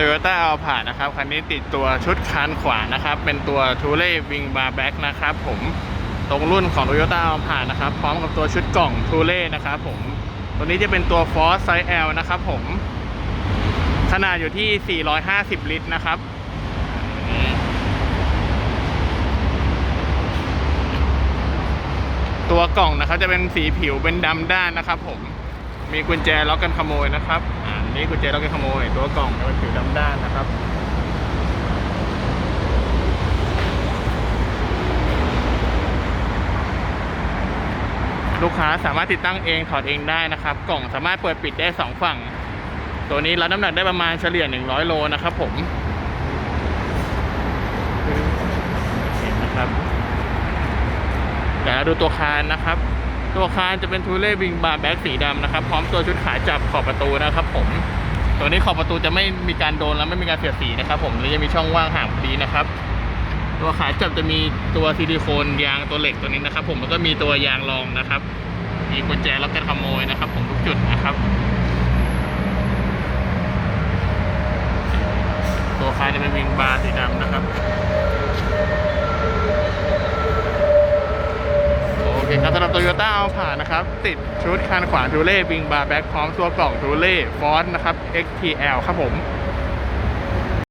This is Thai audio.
Toyota a l p a นะครับ คันนี้ติดตัวชุดคานขวานะครับ เป็นตัวทูเล่วิงบาร์แบ็กนะครับผมตรงรุ่นของ Toyota a l p a นะครับ พร้อมกับตัวชุดกล่องทูเล่นะครับผมตัวนี้จะเป็นตัว Force Size L นะครับผม ขนาดอยู่ที่ 450 ลิตรนะครับตัวกล่องนะครับจะเป็นสีผิวเป็นดำด้านนะครับผมมีกุญแจล็อกกันขโมยนะครับ นี่กุญแจล็อกกันขโมยตัวกล่องจะเป็นผิวดำด้านนะครับลูกค้าสามารถติดตั้งเองถอดเองได้นะครับ กล่องสามารถเปิดปิดได้สองฝั่ง ตัวนี้รับน้ำหนักได้ประมาณเฉลี่ย 100 โลนะครับผมเห็นนะครับเดี๋ยวดูตัวคานนะครับ ตัวคานจะเป็นทูเล่วิงบาร์แบ็กสีดำนะครับ พร้อมตัวชุดขาจับขอบประตูนะครับผม ตัวนี้ขอบประตูจะไม่มีการโดนและไม่มีการเสียดสีนะครับผมหรือจะมีช่องว่างห่างพอดีนะครับ ตัวขาจับจะมีตัวซิลิโคนยางตัวเหล็กตัวนี้นะครับ ผมแล้วก็มีตัวยางรองนะครับ มีกุญแจล็อกกันขโมยนะครับ ผมทุกจุดนะครับ ตัวคานจะเป็นวิงบาร์สีดำนะครับ โอ เคครับสำหรับ Toyota a l p a นะครับ ติดชุดคานขวาทูเล่วิงบาร์แบ็คพร้อมตัวกล่องทูเล่ฟอนนะครับ XTL ครับผม